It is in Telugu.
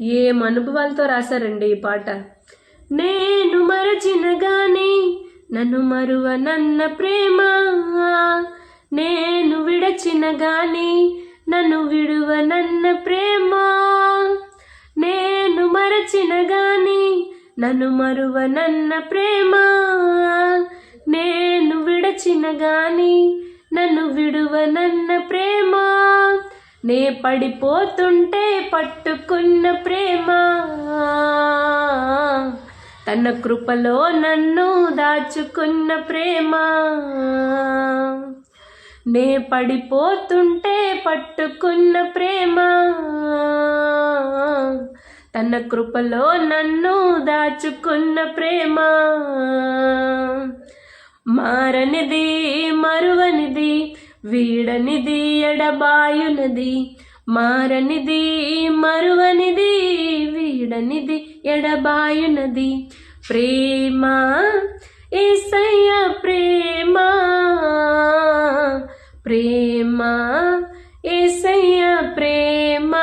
ఏం అనుభవాలతో రాశారండి ఈ పాట? నేను మరచినగానే నన్ను మరువ నన్న ప్రేమ. నేను విడచిన గాని నన్ను విడువ నన్న ప్రేమ. నేను మరచిన గాని నన్ను మరువ నన్న ప్రేమ. నేను విడచిన గాని నన్ను విడువ నన్న ప్రేమ. నే పడిపోతుంటే పట్టుకున్న ప్రేమ. తన కృపలో నన్ను దాచుకున్న ప్రేమ. నే పడిపోతుంటే పట్టుకున్న ప్రేమ. తన కృపలో నన్ను దాచుకున్న ప్రేమ. మారనిది మరువనిది వీడనిది ఎడబాయునది మారనిది మరువనిది వీడనిది ఎడబాయునది. ప్రేమ ఏసయ్య ప్రేమ ప్రేమ ఏసయ్య ప్రేమ.